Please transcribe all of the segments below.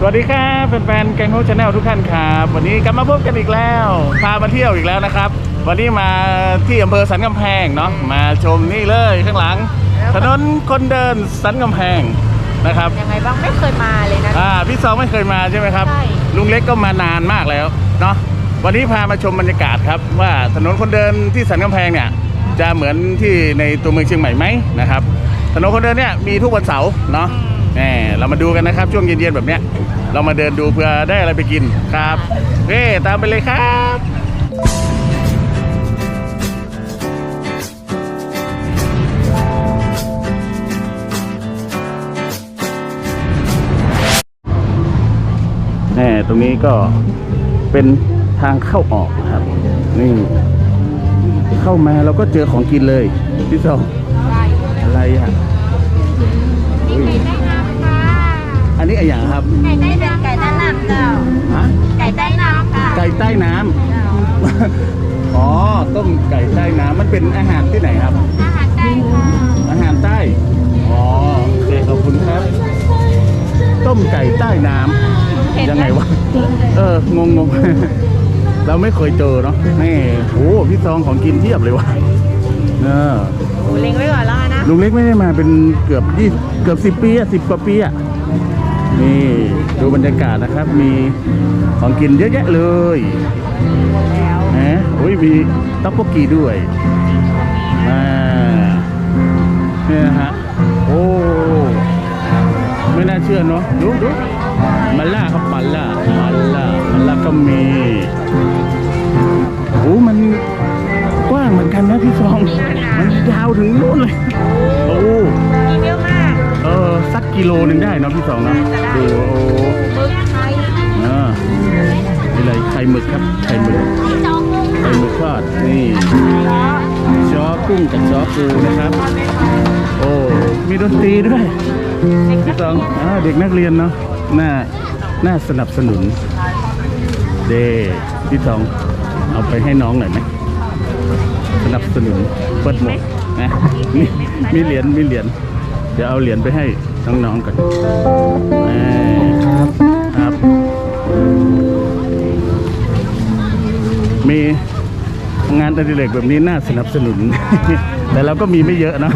สวัสดีครับแฟนๆแกงโฮชาแนลทุกท่านครับวันนี้กลับมาพบกันอีกแล้ว พามาเที่ยวอีกแล้วนะครับ วันนี้มาที่อำเภอสันกำแพงเนาะมาชมนี่เลยข้างหลัง ถนนคนเดินสันกำแพงนะครับยังไงบ้างไม่เคยมาเลยนะอ่าพี่ซองไม่เคยมาใช่ไหมครับใช่ลุงเล็กก็มานานมากแล้วเนาะวันนี้พามาชมบรรยากาศครับว่าถนนคนเดินที่สันกำแพงเนี่ยจะเหมือนที่ในตัวเมืองเชียงใหม่ไหมนะครับถนนคนเดินเนี่ยมีทุกวันเสาร์เนาะ แหมเรามาดูกันนะครับ ช่วงเย็นๆแบบเนี้ย เรามาเดินดูเพื่อได้อะไรไปกินครับเฮ้ตามไปเลยครับแน่ตรงนี้ก็เป็นทางเข้าออกนะครับ นี่ เข้ามาเราก็เจอของกินเลยพี่สองอะไรอะ ไรอย่างครับ ไก่ได้เป็นไก่ต้น้ำเจ้าฮะ ไก่ใต้น้ำค่ะไก่ใต้น้ำอ๋อ ต้มไก่ใต้น้ำมันเป็นอาหารที่ไหนครับ อาหารใต้ค่ะอาหารใต้ อ๋อโอเคขอบคุณครับ ต้มไก่ใต้น้ำยังไงวะ เออ งงงๆเราไม่เคยเจอเนาะนี่โอ้พี่ซองของกินเทียบเลยวะเออโอ้เล็งไว้ก่อนแล้วนะลุงเล็กไม่ได้มาเป็นเกือบยี่เกือบสิบปีอะสิบกว่าปีอะ นี่ดูบรรยากาศนะครับ มีของกินเยอะแยะเลยแล้วนะโอ้ยมีต๊อกโบกีด้วยอ่าเนี่ยนะฮะโอ้ไม่น่าเชื่อเนาะดูดูมันล่าครับมันล่ามันล่ามันล่าก็มีโอ้มันกว้างเหมือนกันนะพี่ฟอง มันยาวถึงนู่นเลย โอ้มีเยอะมาก เออสั กกิโลหนึ่งได้เนาะพี่สองเนาะดูโอ้มึกไทยอ่านี่อะไรไข่หมึกครับไข่หมึกจองกุ้งไข่หมึกทอดนี่ช้อกุ้งกับช้อปูนะครับ โอ้มีดนตรีด้วยพี่สองอ่าเด็กนักเรียนเนาะน่าน่าสนับสนุน เด้พี่สองเอาไปให้น้องหน่อยไหมสนับสนุนเปิดหมวกนะมีมีเหรียญมีเหรียญเดี๋ยวเอาเหรียญไปให้ น้องๆก่อนเอ่อครับ มีงานอดิเรกแบบนี้น่าสนับสนุน แต่เราก็มีไม่เยอะเนาะ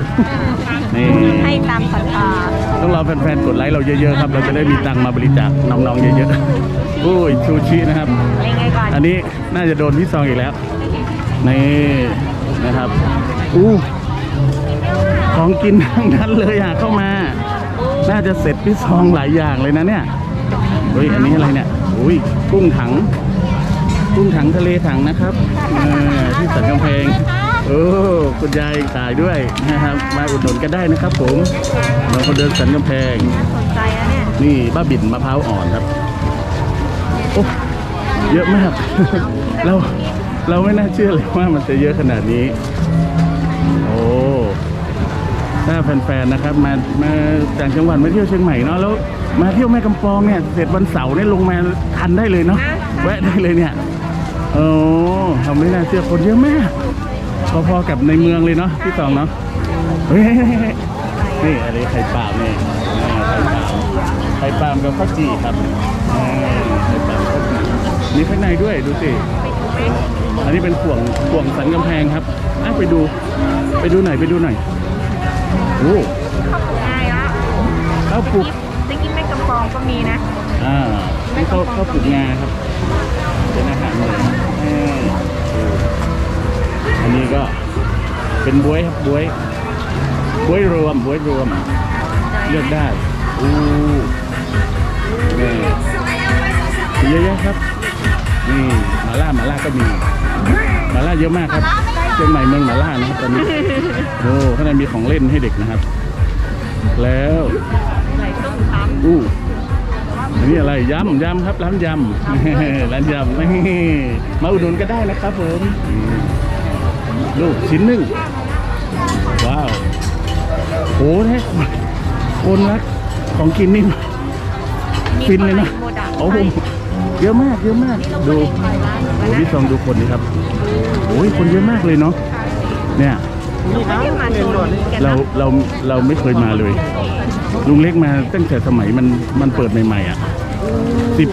นี่ให้ตามศรัทธาต้องรอแฟนๆกดไลค์เราเยอะๆครับ เราจะได้มีตังค์มาบริจาคน้องๆเยอะๆอุ้ยชูชินะครับเล็งไว้ก่อนอันนี้น่าจะโดนพี่ซองอีกแล้วนี่นะครับอู้ของกินทั้งนั้นเลยอะเข้ามา น่าจะเสร็จพี่ซองหลายอย่างเลยนะเนี่ยเฮ้ยอันนี้อะไรเนี่ยอุ้ยกุ้งถัง กุ้งถังทะเลถังนะครับเออที่สันกำแพงโอ้คุณยายขายด้วยนะครับ มาอุดหนุนกันได้นะครับผมเราคนเดินสันกำแพงน่าสนใจนะเนี่ยนี่บ้าบิ่นมะพร้าวอ่อนครับโอ้เยอะมาก เราเราไม่น่าเชื่อเลยว่ามันจะเยอะขนาดนี้ โอ้ ถ้าแฟนๆนะครับมามาจากจังหวัดมาเที่ยวเชียงใหม่เนาะแล้วมาเที่ยวแม่กำปองเนี่ยเสร็จวันเสาร์เนี่ยลงมาทันได้เลยเนาะแวะได้เลยเนี่ยโอ้เราไม่น่าเชื่อคนเยอะมากพอๆกับในเมืองเลยเนาะพี่สองเนาะเฮ้ยนี่อะไรไข่ปลาเนี่ยอ่าไข่ปลาไข่ปลามกับข้าวจี่ครับอ่าไข่ปลามข้าวจี่มีข้างในด้วยดูสิอันนี้เป็นข่วงข่วงสันกำแพงครับอะไปดูไปดูหน่อยไปดูหน่อย โอ้ง่ายละข้าวปลูกตะกี้แม่กำปองก็มีนะ อ่านี่ข้าวข้าวปลูกงาครับ เป็นอาหารเหนือเอออันนี้ก็เป็นบวยครับบวยบวยรวมบวยรวม เลือกได้อู้นี่เยอะแยะครับ นี่หมาล่าหมาล่าก็มีหมาล่าเยอะมากครับเชียงใหม่เมืองหมาล่านะครับตอนนี้ โอ้ข้างในมีของเล่นให้เด็กนะครับ แล้วอะไรต้มตำอู้อันนี้อะไรยำยำครับร้านยำร้านยำนี่มาอุดหนุนก็ได้นะครับผมลูกชิ้นหนึ่งว้าวโอ้แท้คนรักของกินนี่ฟินเลยนะโมดะโอ้โหเยอะมากเยอะมากดูโอ้พี่ซองดูคนนี้ครับ โอ้ยคนเยอะมากเลยเนาะเนี่ยไม่ได้มาโชว์นี้กันเรานะเราเราไม่เคยมาเลย ลุงเล็กมาตั้งแต่สมัยมันมันเปิดใหม่ๆอะสิบ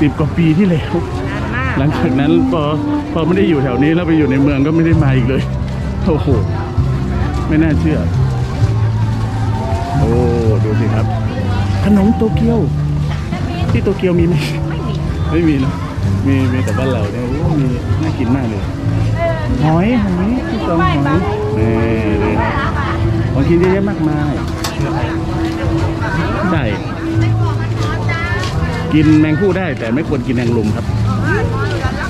สิบกว่าปีที่แล้วนานมากหลังจากนั้นพอพอไม่ได้อยู่แถวนี้แล้วไปอยู่ในเมืองก็ไม่ได้มาอีกเลยโอ้โหไม่น่าเชื่อ โอ้ดูสิครับ ขนมโตเกียว ที่โตเกียวมีไหมไม่มีไม่มีเนอะมีมีแต่บ้านเราเนี่ยโอ้มีน่ากินมากเลย หอยหอยที่ตองหอยนี่เลยครับของกินเยอะแยะมากมายใช่กินแมงผู้ได้แต่ไม่ควรกินแมงลุมครับ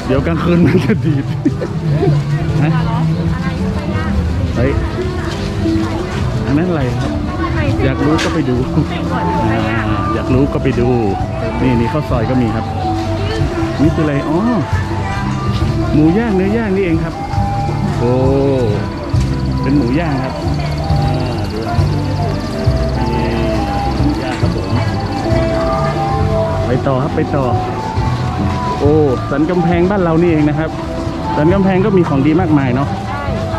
เดี๋ยวกลางคืนมันจะดีดฮะเฮ้ยอันนั้นอะไรครับ อยากรู้ก็ไปดูอยากรู้ก็ไปดู นี่นี่ข้าวซอยก็มีครับ นี่คืออะไรอ๋อหมูย่างเนื้อย่างนี่เองครับ โอ้เป็นหมูย่างครับอ่าดูนะครับนี่หมูย่างครับผมไปต่อครับไปต่อ โอ้สันกำแพงบ้านเรานี่เองนะครับ สันกำแพงก็มีของดีมากมายเนาะ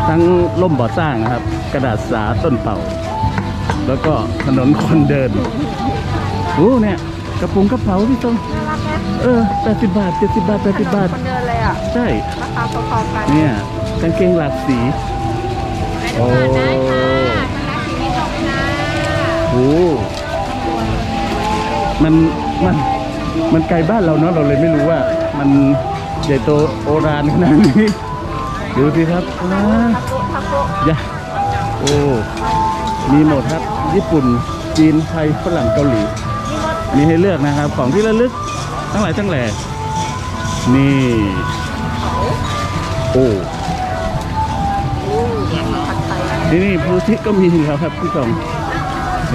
ทั้งล่มบ่อสร้างนะครับ กระดาษสาต้นเป่า แล้วก็ถนนคนเดินโอ้เนี่ยกระปุงกระเป๋าพี่ตรงน่ารักนะเออแปดสิบบาทเจ็ดสิบบาทแปดสิบบาทคนเดินเลยอะ ใช่ ราคาพอๆกัน เนี่ย กางเกงหลากสี โอ้ได้ค่ะคณะชีวิตของค่ะโหมันมันมันไกลบ้านเราเนาะเราเลยไม่รู้ว่า มันใหญ่โตโอรานขนาดนี้ดูสิครับว้าทาโกะทาโกะยะโอ้มีหมดครับ ญี่ปุ่น จีนไทยฝรั่งเกาหลีนี่มดมีให้เลือกนะครับ ของที่ระลึกทั้งหลายทั้งแหล่นี่ โอ้ผั ดไทยที่นี่ภูทิก็มีแล้วครับพี่สอง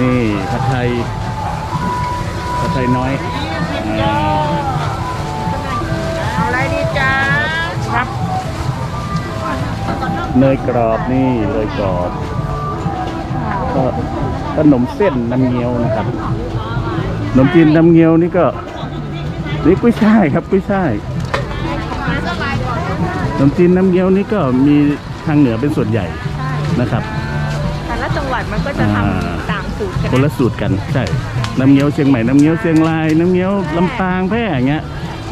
นี่ผัดไทยผัดไทยน้อยอ่าเอาอะไรดีจ้าครับเนยกรอบนี่เลยกรอบก็ขนมเส้นน้ำเงี้ยวนะครับขนมจีนน้ำเงี้ยวนี่ก็นี่กุ้ยช่ายครับกุ้ยช่ายขนมจีนน้ำเงี้ยวนี่ก็มีทางเหนือเป็นส่วนใหญ่ใช่ นะครับแต่ละจังหวัดมันก็จะทอ่าำต่างสูตรกันคนละสูตรกันใช่น้ำเงี้ยวเชียงใหม่น้ำเงี้ยวเชียงรายน้ำเงี้ยวลำปางแพร่อย่างเงี้ย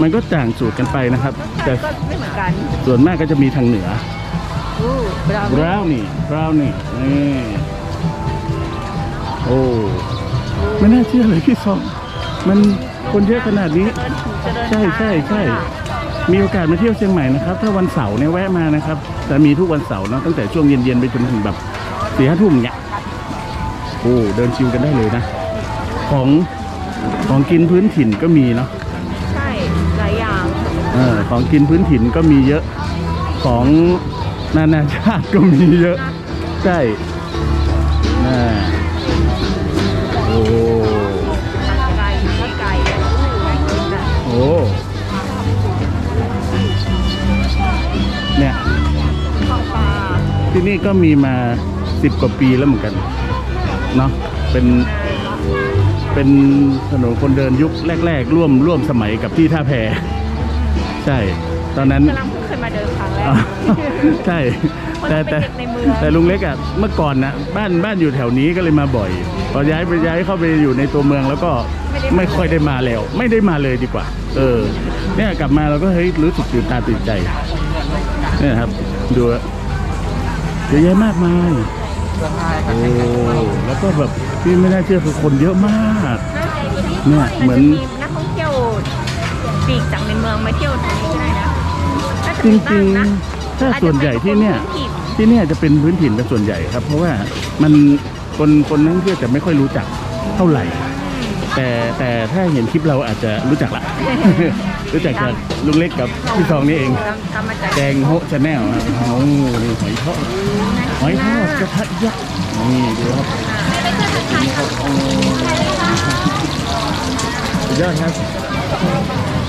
มันก็ต่างสูตรกันไปนะครับ แต่ก็ไม่เหมือนกัน ส่วนมากก็จะมีทางเหนืออู้บราวบราวนี่บราวนี่นี่โอ้ไม่น่าเชื่อเลยพี่ซองมันคนเยอะขนาดนี้เดินถูกจะเดินใช่ใช่ใช่ มีโอกาสมาเที่ยวเชียงใหม่นะครับ ถ้าวันเสาร์เนี่ยแวะมานะครับแต่มีทุกวันเสาร์เนอะตั้งแต่ช่วงเย็นๆไปจนถึงแบบสี่ห้าทุ่มเนี่ยโอ้เดินชิวกันได้เลยนะ ของของกินพื้นถิ่นก็มีเนาะใช่หลายอย่างเออของกินพื้นถิ่นก็มีเยอะของนานาชาติก็มีเยอะ ใช่น่า ที่นี่ก็มีมาสิบกว่าปีแล้วเหมือนกันเนาะเป็นเป็นถนนคนเดินยุคแรก ๆ ร่วมร่วมสมัยกับที่ท่าแพใช่ ตอนนั้นกำลังเพิ่งเคยมาเดินครั้งแรกอ่าใช่ แต่แต่มันเป็นเด็กในเมืองแต่ลุงเล็กอะเมื่อก่อนนะบ้านบ้านอยู่แถวนี้ก็เลยมาบ่อย พอย้ายไปย้ายเข้าไปอยู่ในตัวเมืองแล้วก็ไม่ค่อยได้มาแล้ว ไม่ได้มาเลยดีกว่า เออ เนี่ยกลับมาเราก็เฮ้ยรู้สึกตื่นตาตื่นใจเนี่ยครับดูอะ เยอะแยะมากมายโอ้แล้วก็แบบที่ไม่น่าเชื่อคือคนเยอะมาก เนี่ยเหมือนาจะนักท่องเที่ยวปีกจากในเมืองมาเที่ยวตรงนี้ก็ได้นะน่าจะจมีริงบ้านะๆถ้าส่วนใหญ่ที่เนี่ยอาจจะเป็นคนที่เนี่ยจะเป็นพื้นถิ่นเป็นส่วนใหญ่ครับ เพราะว่ามันคนคนนักท่องเที่ยวจะไม่ค่อยรู้จักเท่าไหร่ แต่แต่ถ้าเห็นคลิปเราอาจจะรู้จักละรู้จักจาก ลุงเล็กกับพี่ทองนี่เองทำทำมาจากแกงโฮชาแนลครับโอ้นี่หอยทอดหอยทอดกระทะยักษ์นี่ดูครับนี่ครับโอ้สุดยอดครับ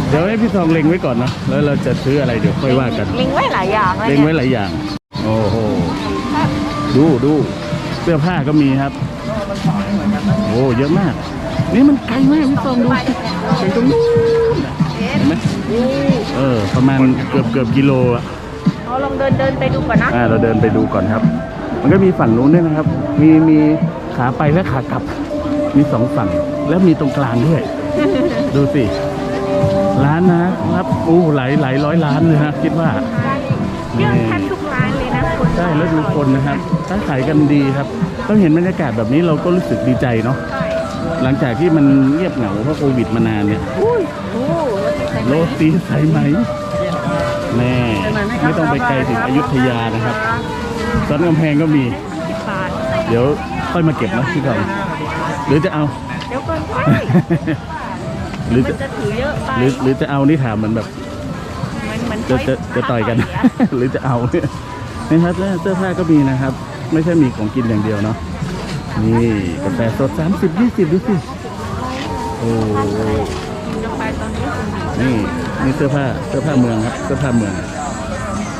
เดี๋ยวให้พี่ทองเล็งไว้ก่อนเนาะแล้วเราจะซื้ออะไรเดี๋ยวค่อยว่ากันลิงไว้หลายอย่างเลยเล็งไว้หลายอย่าง โอ้โหดูดูเสื้อผ้าก็มีครับโอ้เยอะมาก นี่มันไกลมากพี่ฟองดูถึงตรงนู้นน่ะเห็นไหม เออ ประมาณเกือบเกือบกิโลอะเราลองเดินเดินไปดูก่อนนะ อ่าเราเดินไปดูก่อนครับ มันก็มีฝั่งนู้นด้วยนะครับ มีมีขาไปและขากลับ มีสองฝั่ง แล้วมีตรงกลางด้วย ดูสิ ร้านนะครับอู้หลายหลายร้อยล้านเลยนะคิดว่า เรื่องแทบทุกร้านเลยนะคนใช่แล้วดูคนนะครับค้าขายกันดีครับ ต้องเห็นบรรยากาศแบบนี้เราก็รู้สึกดีใจเนาะใช่หลังจากที่มันเงียบเหงาเพราะโควิดมานานเนี่ย โอ้รถติดใส่ไหมโรตีสายไหมแม่ไม่ต้องไปไกลถึงอยุธยานะครับซ้อนกำแพงก็มีสิบบาทเดี๋ยวค่อยมาเก็บนะพี่กองหรือจะเอา เดี๋ยวก่อนไปหรือมัจะนจะถือเยอะไปหรือหรือจะเอานี่ถามเหมือนแบบมันมันจะจะจะต่อยกัน หรือจะเอาเนี่ยนะครับแล้วเสื้อผ้าก็มีนะครับ ไม่ใช่มีของกินอย่างเดียวเนาะนี่กาแฟสดสามสิบยี่สิบดูสิโอ้กินกาแฟ ตอนนี้คุณดีนี่นี่เสื้อผ้าเสื้อผ้าเมืองครับ เสื้อผ้าเมือง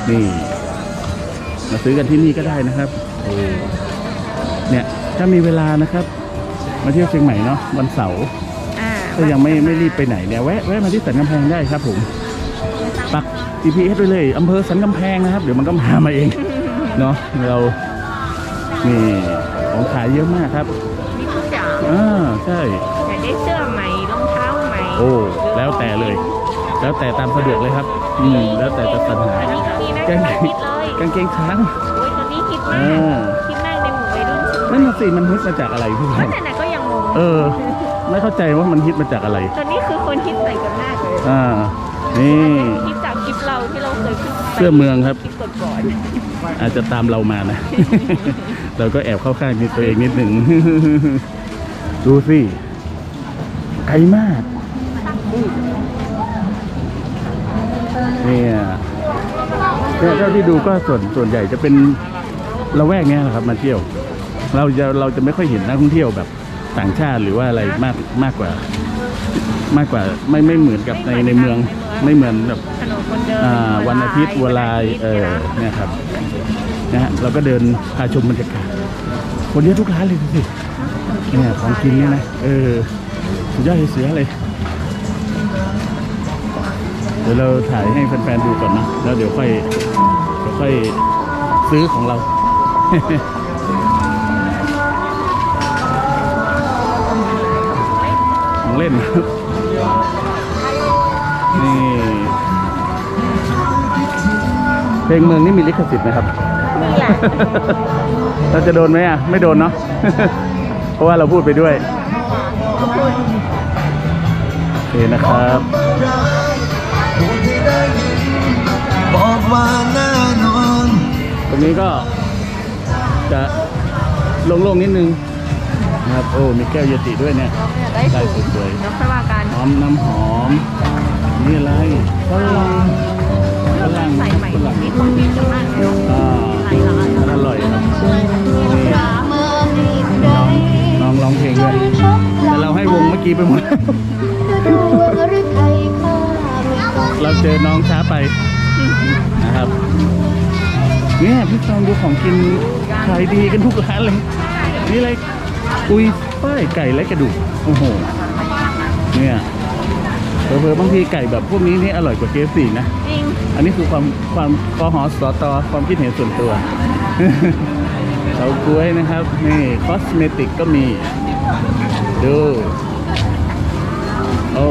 นี่มาซื้อกันที่นี่ก็ได้นะครับโอ้เนี่ยถ้ามีเวลานะครับ มาเที่ยวเชียงใหม่เนาะวันเสาร์อ่าถ้ายังไม่ไม่รีบไปไหนเนี่ยแวะแวะมาที่สันกำแพงได้ครับผมปัก GPS ไปเลยอำเภอสันกำแพงนะครับเดี๋ยวมันก็มามาเอง เนาะเรานี่ของขายเยอะมากครับมีทุกอย่างอ่าใช่อยากได้เสื้อใหม่ร องเท้าใหม่โอ้แล้วแต่เลย แล้วแต่ตามสะดวกเลยครับอืมแล้วแต่จะสรรหาอันนี้ก็มีนะกางกำเกลังงฮิตเลยกางเกงช้างโอ้ยตอนนี้ฮิตมาเอกอฮิตมากในหมู่วัยรุ่นนั่นน่ะสิมันฮิตมาจากอะไรพี่บอแล้วลแต่ไหนก็ยังงงเออ ไม่เข้าใจว่ามันฮิตมาจากอะไรตอนนี้คือคนฮิตใส่กันมากเลยอ่า นี่ฮิตจากคลิปเราที่เราเคยขึ้นไปเสื้อเมืองครับ คลิปก่อนอาจจะตามเรามานะ เราก็แอบเข้าข้างนิดตัวเองนิดหนึ่ง ดูสิ ไกลมากเนี่ยเนี่ยเท่าที่ดูก็ส่วนส่วนใหญ่จะเป็นละแวกเนี้ยแหละครับ มาเที่ยว เราจะเราจะไม่ค่อยเห็นนักท่องเที่ยวแบบต่างชาติหรือว่าอะไรมากมากกว่า มากกว่าไม่ไม่เหมือนกับในในเมืองไม่เหมือนแบบๆถนนคนเดินอ่าวันอาทิตย์วัวลายเออเนี่ยครับนะฮะเราก็เดินพาชมบรรยากาศคนเยอะทุกร้านเลยดูสิเนี่ยของกินเนี่ยนะเออสุดยอดเลยเสือเลยเดี๋ยวเราถ่ายให้แฟนๆดูก่อนนะแล้วเดี๋ยวค่อยเดี๋ยวค่อยซื้อของเราของเล่นครับนี่เพลงเมืองนี่มีลิขสิทธิ์ไหมครับนี่แหละเราจะโดนไหมอะ ไม่โดนเนาะเพราะว่าเราพูดไปด้วยขอบคุณโอเคนะครับ นี้ก็จะโล่งๆนิดนึงนะครับโอ้มีแก้วเยติด้วยเนี่ยได้ได้สูงสวยเดี๋ยวค่อยว่ากันหอมน้ำหอมนี่อะไรฝรั่งฝรั่งใส่ใหม่ฝรั่งมีของดีจังมากเลยอ่าหลายร้านอร่อยครับนี่น้องร้องเพลงด้วยแต่เราให้วงเมื่อกี้ไปหมดเราเจอน้องช้าไปนะครับ เนี่ยพี่ซองดูของกินขายดีกันทุกร้านเลย นี่อะไรอุยป้ายไก่และกระดูกโอ้โหเนี่ยเผลอๆบางทีไก่แบบพวกนี้นี่อร่อยกว่าเคฟสี่นะจริงอันนี้คือความความกหอสตอความคิดเห็นส่วนตัวเฉาก้วยนะครับนี่คอสเมติกก็มีดูโอ้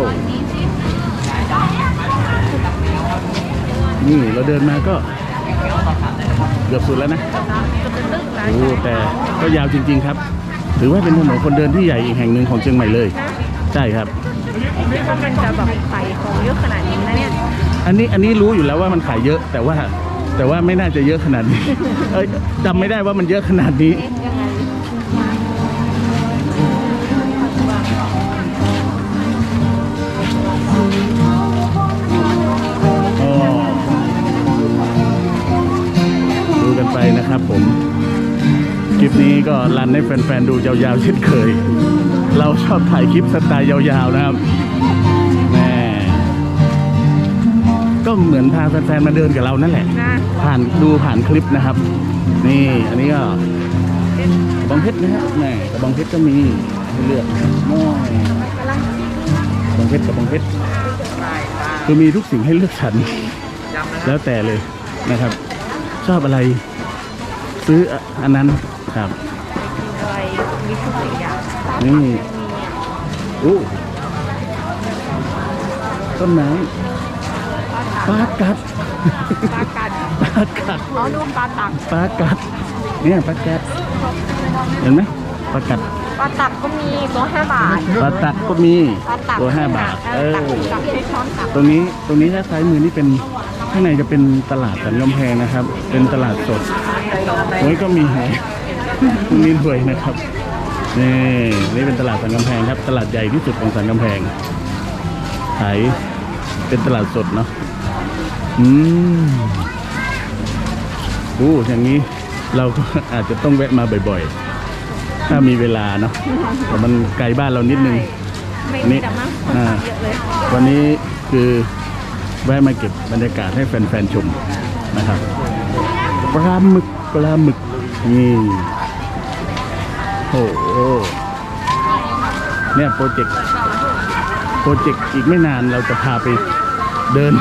นี่เราเดินมาก็ เกือบสุดแล้วนะจะเป็นตึกร้านโอ้แต่ก็ยาวจริง ๆครับ ถือว่าเป็นถนนคนเดินที่ใหญ่อีกแห่งหนึ่งของเชียงใหม่เลย ใช่ครับไม่ว่ามันจะแบบขายของเยอะขนาดนี้นะเนี่ยอันนี้อันนี้รู้อยู่แล้วว่ามันขายเยอะแต่ว่าแต่ว่าไม่น่าจะเยอะขนาดนี้ เอ้ยจำไม่ได้ว่ามันเยอะขนาดนี้ นไปนะครับผม คลิปนี้ก็รันให้แฟนๆดูยาวๆเช่นเคย เราชอบถ่ายคลิปสไตล์ยาวๆนะครับแม่ก็เหมือนพาแฟนๆมาเดินกับเรานั่นแหละ นะผ่านดูผ่านคลิปนะครับ นี่อันนี้ก็กระบองเพชรนะฮะแม่กระบองเพชรก็มีให้เลือกน้อยกระบองเพชรกระบองเพชรคือมีทุกสิ่งให้เลือกสรร แล้วแต่เลยนะครับ ชอบอะไร ซื้ออันนั้นครับอะไรมีทุกสิ่งอย่างนี่มีอะอู้ต้นไม้ปลากัดปลากัดปลากัดอ๋อดูปลาตักปลากัด เนี่ยปลากัด เห็นไหมปลากัดปลาตักก็มีตัวห้าบาทปลาตักก็มีปลาตักตัวห้าบาท เอตักอตักใช้ช้อนตักตรงนี้ตรงนี้ถ้าซ้ายมือนี่เป็น ข้างในจะเป็นตลาดสันกำแพงนะครับ เป็นตลาดสดโอ้ยก็มีแฮะตรงนี้ด้วยนะครับนี่นี่เป็นตลาดสันกำแพงครับ ตลาดใหญ่ที่สุดของสันกำแพงขายเป็นตลาดสดเนาะอืมโอ้อย่างนี้เราก็อาจจะต้องแวะมาบ่อยๆ ถ้ามีเวลาเนาะแต่มันไกลบ้านเรานิดนึงไม่นี่มีแต่มากคนอ่าตักเยอะเลยวันนี้คือ แวะมาเก็บบรรยากาศให้แฟนๆชมนะครับปลาหมึกปลาหมึกนี่โอ้โหเนี่ยโปรเจกต์โปรเจกต์อีกไม่นานเราจะพาไปเดิน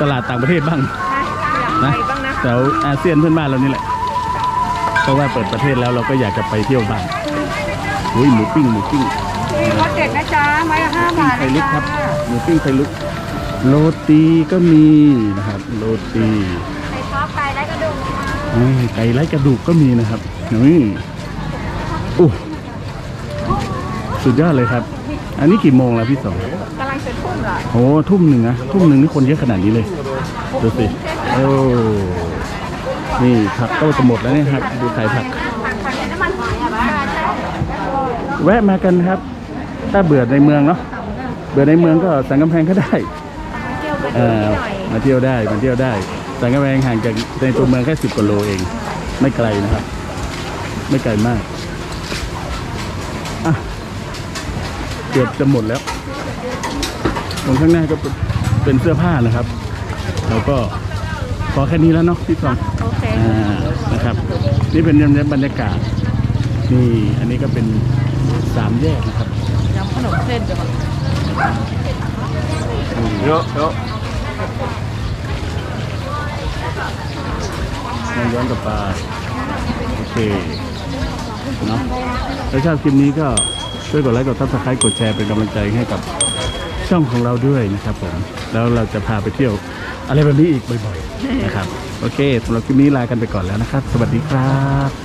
ตลาดต่างประเทศบ้างอยากนะไปบ้างนะแถวอาเซียนเพื่อนบ้านเรานี่แหละเพราะว่าเปิดประเทศแล้วเราก็อยากจะไปเที่ยวบ้างอุ้ยหมูปิ้งหมูปิ้งมีรสเด็ดนะจ๊ะไม้ละห้าบาทไข่ลุกครับหมูปิ้งไข่ลุก โรตีก็มีนะครับ โรตีไข่ชอบไก่และกระดูกอืมไก่ไร้กระดูกก็มีนะครับนี่อู้สุดยอดเลยครับ อันนี้กี่โมงแล้วพี่สองกำลังจะทุ่มเหรอโอ้ทุ่มหนึ่งนะทุ่มหนึ่งนี่คนเยอะขนาดนี้เลยดูสิโอ้นี่ผักก็จะหมดแล้วเนี่ยครับ ดูขายผักผักผักในน้ำมันหอยอะบ้าใช่แวะมากันครับ ถ้าเบื่อในเมืองเนาะเบื่อในเมืองก็สังกำแพงก็ได้ เที่ยวกันเอนิอดหน่อยมาเที่ยวได้มาเที่ยวได้สังกำแพงห่างจากในตัวเมืองแค่สิบกว่าโลเอง ไม่ไกลนะครับ ไม่ไกลมากอะเกือบจะหมดแล้ว ตรงข้างหน้าก็เป็นเป็นเสื้อผ้านะครับเราก็พอแค่นี้แล้วเนาะพี่สองโอเคอ่านะครับ นี่เป็นบรรยากาศนี่อันนี้ก็เป็นสามแยกนะครับยำขนมเส้นเดี๋ยวก่อนเยอะเยอะ ลองย้อนกลับปลาโอเคเนาะถ้าชอบคลิปนี้ก็ช่วยกดไลค์กดซับสไครต์กดแชร์เป็นกำลังใจให้กับช่องของเราด้วยนะครับผมแล้วเราจะพาไปเที่ยวอะไรแบบนี้อีกบ่อยๆนะครับ โอเคสำหรับคลิปนี้ลากันไปก่อนแล้วนะครับ สวัสดีครับ